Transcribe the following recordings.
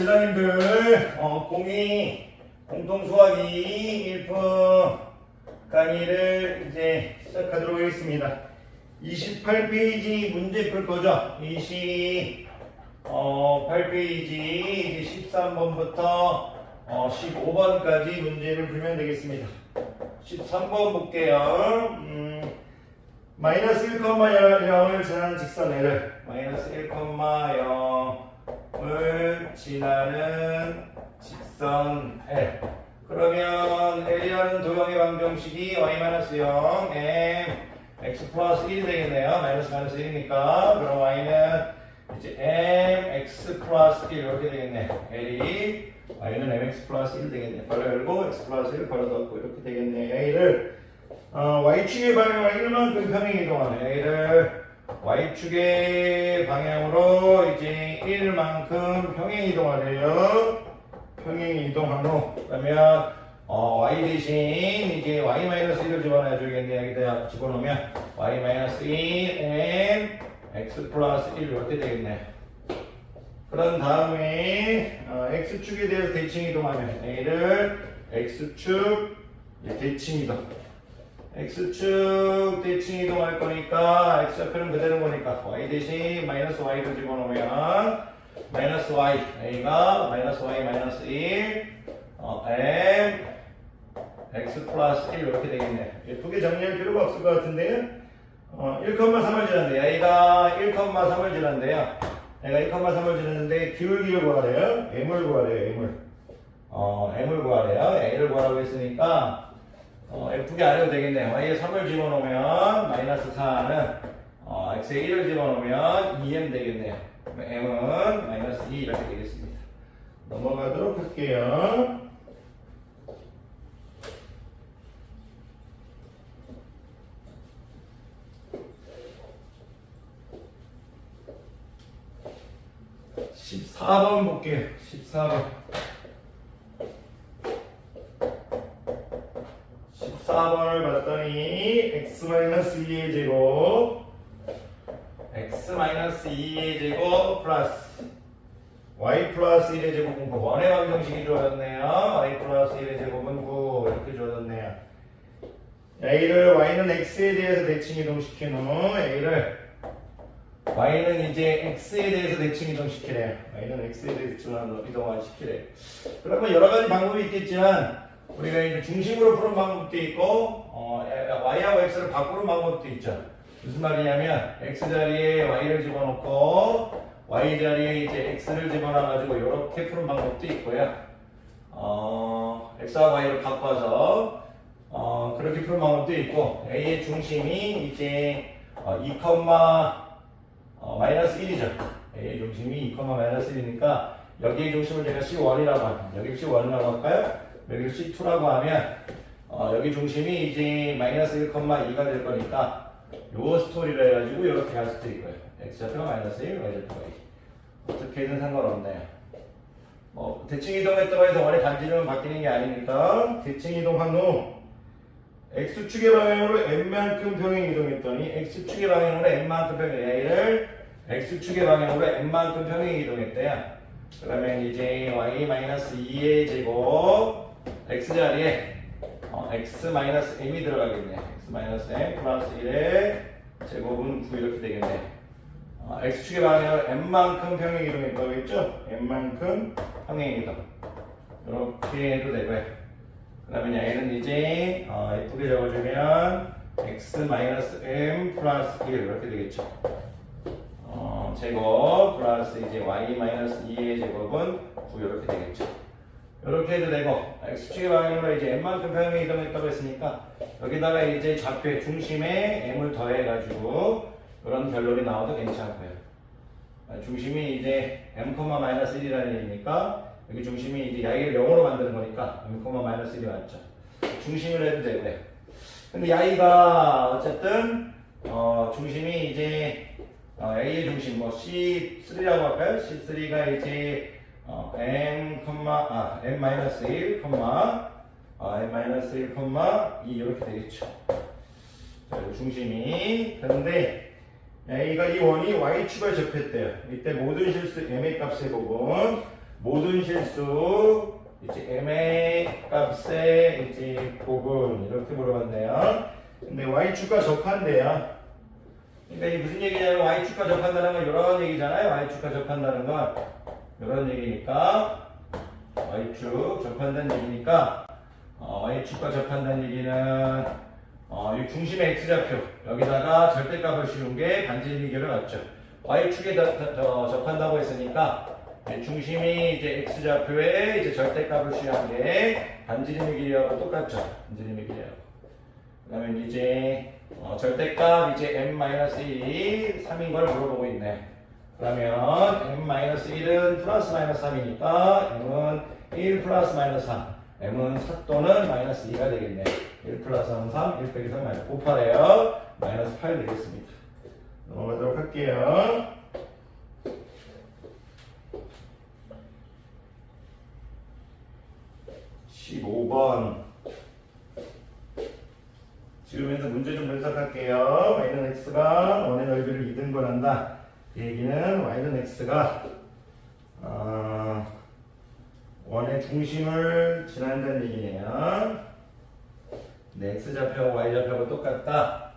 제자님들, 어, 공이 공통수학이 1품 강의를 이제 시작하도록 하겠습니다. 28페이지 문제 풀 거죠? 28페이지 이제 13번부터 어, 15번까지 문제를 풀면 되겠습니다. 13번 볼게요. 음, 마이너스 1,0을 지나는 직선을 마이너스 1,0 을 지나는 직선 L 그러면 L이라는 도형의 방정식이 y-0 m x 플러스 1이 되겠네요. 마이너스 마이너스 1이니까. 그럼 y는 이제 m x 플러스 1 이렇게 되겠네. L이 y는 mx 플러스 1 되겠네. 괄호 열고 x 플러스 1 괄호 닫고 이렇게 되겠네. A를 어, y축의 방향으로 1만큼 평행 이동하는 A를 y축의 방향으로 이제 1만큼 평행 이동하래요. 평행 이동한 후 그러면 어, y 대신 이제 y-1을 집어넣어 주겠네. 여기다 집어넣으면 y-1 and x 플러스 1 이렇게 되겠네. 그런 다음에 어, x축에 대해서 대칭 이동하면 A를 x축 대칭 이동 x축 대칭 이동할 거니까 x좌표는 그대로 보니까 y 대신 마이너스 y를 집어넣으면 마이너스 y a가 마이너스 y 마이너스 1 어, m x 플러스 1 이렇게 되겠네. 예쁘게 정리할 필요가 없을 것 같은데요 어, 1,3을 지났는데 a가 1,3을 지났는데요. 내가 1,3을 지났는데 기울기를 구하래요. M을 구하래요 m을. 어, m을 구하래요. A를 구하라고 했으니까 어, F게 아래로 되겠네. Y에 3을 집어넣으면 마이너스 4는 어, X에 1을 집어넣으면 2M 되겠네요. M은 마이너스 2 이렇게 되겠습니다. 넘어가도록 할게요. (14번) 볼게요 (14번) 14번을 봤더니 x-2의 제곱 x-2의 제곱 플러스 y 플러스 1의 제곱은 9 원의 방정식이 주어졌네요. y 플러스 1의 제곱은 9 이렇게 주어졌네요. a를 y는 x에 대해서 대칭 이동시킨 후 a를 y는 이제 x에 대해서 대칭 이동시키래요 y는 x에 대해서 대칭 이동을 시키래요 그러면 여러 가지 방법이 있겠지만 우리가 이제 중심으로 푸는 방법도 있고 어, y하고 x를 바꾸는 방법도 있죠. 무슨 말이냐면 x 자리에 y를 집어넣고 y 자리에 이제 x를 집어넣어가지고 이렇게 푸는 방법도 있고요. 어, x와 y를 바꿔서 어, 그렇게 푸는 방법도 있고 a의 중심이 이제 어, 2, 어, 마이너스 1이죠. a의 중심이 2, 마이너스 1이니까 여기의 중심을 제가 C1이라고 합니다. 여기 C1이라고 할까요? 여기 C2라고 하면 어, 여기 중심이 이제 마이너스 1,2가 될 거니까 요 스토리를 해가지고 이렇게 갈 수도 있고요. x좌표가 마이너스 1, y좌표가 2 어떻게든 상관없네요. 뭐 대칭 이동했다고 해서 원래 반지름은 바뀌는 게 아니니까 대칭 이동한 후 x축의 방향으로 n만큼 평행 이동했더니 x축의 방향으로 n만큼 평행 a를 x축의 방향으로 n만큼 평행 이동했대요. 그러면 이제 y-2의 제곱 x 자리에 어, x 마이너스 m이 들어가겠네. x 마이너스 m 플러스 1의 제곱은 9 이렇게 되겠네. 어, x축의 방향을 m만큼 평행 이동했다고 했죠? m만큼 평행 이동. 이렇게 해도 되고요. 그러면 얘는 이제 어, 예쁘게 적어주면 x 마이너스 m 플러스 1 이렇게 되겠죠. 어, 제곱 플러스 이제 y 마이너스 2의 제곱은 9 이렇게 되겠죠. 이렇게 해도 되고 x축의 방향으로 이제 m만큼 평행 이동했다고 했으니까 여기다가 이제 좌표의 중심에 m을 더해가지고 그런 결론이 나와도 괜찮고요. 아, 중심이 이제 m, 마이너스 1이라는 얘기니까 여기 중심이 이제 야이를 0으로 만드는 거니까 m, 마이너스 1이 맞죠. 중심을 해도 되고요. 근데 야이가 어쨌든 어, 중심이 이제 어, A의 중심 뭐 C3라고 할까요? C3가 이제 어, n, 아, n 마이너스 1, 아, n 마이너스 1, 2 이렇게 되겠죠. 자, 이 중심이 그런데 A가 이 원이 y축을 접했대요. 이때 모든 실수 m의 값의 부분 모든 실수 이제 m의 값의 이제 곱은 이렇게 물어봤네요. 근데 y축과 접한대요. 그러니까 이게 무슨 얘기냐면 y축과 접한다는 건 이런 얘기잖아요. y축과 접한다는 건 이런 얘기니까 y축 접한다는 얘기니까 어, y축과 접한다는 얘기는 어, 이 중심의 x좌표 여기다가 절대값을 씌운 게 반지름 비교를 맞죠. y축에 더- 더- 더 접한다고 했으니까 이 중심이 이제 x좌표에 이제 절대값을 씌운 게 반지름의 길이하고 똑같죠. 반지름의 길이하고. 그 다음에 이제 어, 절대값 이제 m-1이 3인 걸 물어보고 있네. 그러면 m-1은 플러스 마이너스 3이니까 m은 1 플러스 마이너스 3 m은 4 또는 마이너스 2가 되겠네. 1 플러스 3, 3, 1 빼기 3 마이너스 98에요. 마이너스 8 되겠습니다. 넘어가도록 할게요. (15번) 지우면서 문제 좀 분석할게요. y는 x가 원의 넓이를 2등분한다. 이 얘기는 y는 x가 어, 원의 중심을 지난다는 얘기네요. 네, x 좌표와 y 좌표가 똑같다.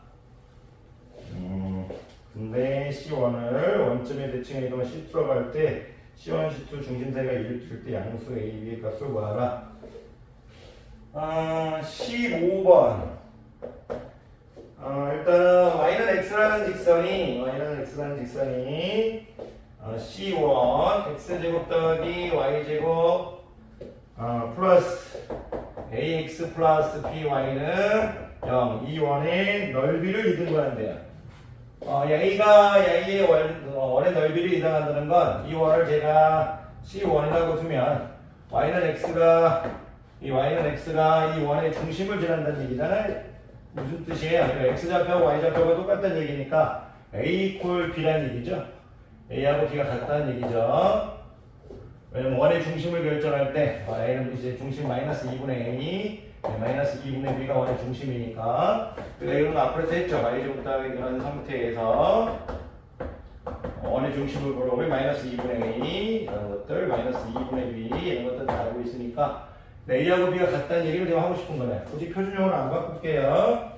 음, 근데 C1을 원점에 대칭해 이동한 C2라고 할때 C1, C2 중심 사이가 1을 둘때 양수 A, B의 값을 구하라. 아, 15번. 어, 일단은 y는 x라는 직선이 y는 x라는 직선이 어, c1 x제곱 더하기 y제곱 어, 플러스 ax 플러스 by는 0이 원의 넓이를 이등분한대요. 어, a가 a의 원, 어, 원의 넓이를 이등한다는 건 이 원을 제가 c1이라고 두면 y는 x가 이 y는 x가 이 원의 중심을 지난다는 얘기잖아요. 무슨 뜻이에요? 그러니까 x좌표하고 y좌표가 똑같다는 얘기니까 a 콜 b라는 얘기죠. a하고 b가 같다는 얘기죠. 왜냐면 원의 중심을 결정할 때 어, a는 이제 중심 마이너스 2분의 a 네, 마이너스 2분의 b가 원의 중심이니까 이런 거 앞으로서 했죠. y제곱 더하기 이런 상태에서 원의 중심을 보려고 마이너스 2분의 a 이런 것들 마이너스 2분의 b 이런 것들 다 알고 있으니까 네, A하고 B가 같다는 얘기를 제가 하고 싶은 거네. 굳이 표준형으로 안 바꿀게요.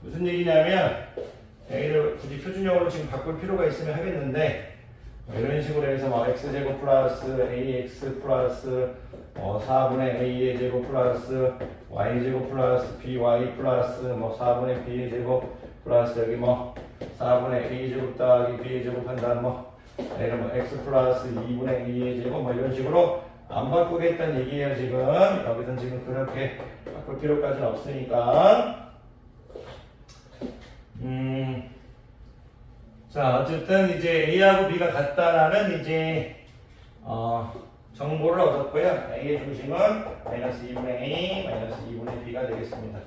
무슨 얘기냐면 A를 굳이 표준형으로 지금 바꿀 필요가 있으면 하겠는데 뭐 이런 식으로 해서 막 x제곱 플러스 ax 플러스 어, 4분의 a의 제곱 플러스 y제곱 플러스 by 플러스 뭐 4분의 b의 제곱 플러스 여기 뭐 4분의 a제곱 더하기 b의 제곱 한다는 뭐 얘는 뭐 x 플러스 2분의 a의 제곱 뭐 이런 식으로 안 바꾸겠다는 얘기예요 지금. 여기선 지금 그렇게 바꿀 필요까지는 없으니까. 음, 자 어쨌든 이제 A하고 B가 같다라는 이제 어, 정보를 얻었고요. A의 중심은 마이너스 2분의 A 마이너스 2분의 B가 되겠습니다.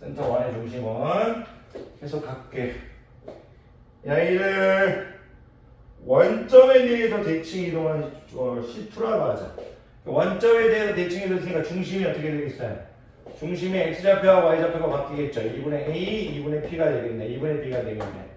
센터 1의 중심은 계속 갈게. A를 원점에 대해서 대칭 이동하는 어, C2라고 하자. 원점에 대해서 대칭 이동했으니까 중심이 어떻게 되겠어요? 중심의 X좌표와 Y좌표가 바뀌겠죠. 2분의 A, 2분의 P가 되겠네. 2분의 B가 되겠네.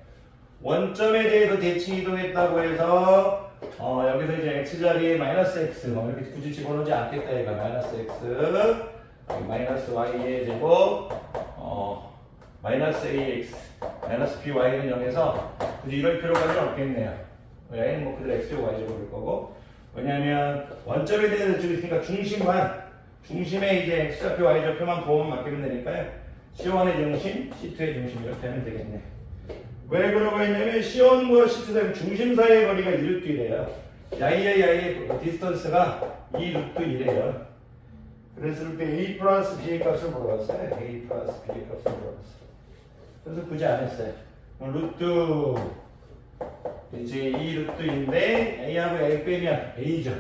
원점에 대해서 대칭 이동했다고 해서 어, 여기서 이제 X 자리에 마이너스 X 뭐 이렇게 굳이 집어넣지 않겠다 얘가 마이너스 X 여기 마이너스 Y의 제곱 어, 마이너스 AX 마이너스 BY는 0에서 굳이 이럴 필요까지는 없겠네요. Y는 뭐 그대로 x제곱 y제곱일 거고. 왜냐하면 원점에 대해서 지금 있으니까 중심만 중심에 이제 x좌표 y좌표만 보면 맡기면 되니까요. C1의 중심, C2의 중심 이렇게 하면 되겠네. 왜 그러고 있냐면 C1과 C2 사이 중심 사이의 거리가 1루트 1이에요. 야이의 야이의 디스턴스가 2루트 1이에요. 그랬을 때 A 플러스 B의 값을 물어봤어요. A 플러스 B의 값을 물어봤어요. 그래서 굳이 안 했어요. 루트 이제 2 루트인데 A하고 A 빼면 A죠.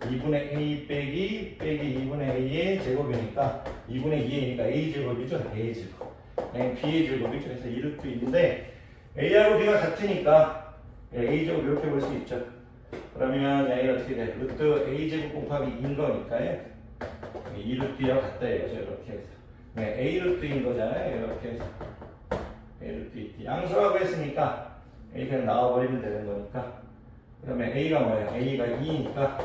2분의 A 빼기 빼기 2분의 A의 제곱이니까 2분의 2이니까 A 제곱이죠. A 제곱. 네, B의 제곱이죠. 그래서 2 루트인데 A하고 B가 같으니까 A 제곱 이렇게 볼 수 있죠. 그러면 A가 어떻게 돼? 루트 A 제곱 곱하기 2인 거니까요. 2 루트와 같다 이거죠. 이렇게 해서. 네, A 루트인 거잖아요. 이렇게 해서. A 루트 2. 양수라고 했으니까 A 그냥 나와버리면 되는 거니까 그 다음에 A가 뭐예요? A가 2니까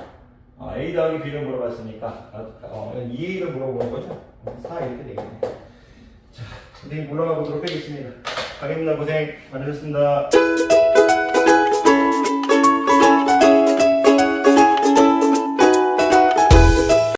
어, A 더하기 B를 물어봤으니까 어, 2A를 물어보는 거죠? 4 이렇게 되겠네 자, 선생님 올라가 보도록 하겠습니다. 강입니다 고생 많으셨습니다.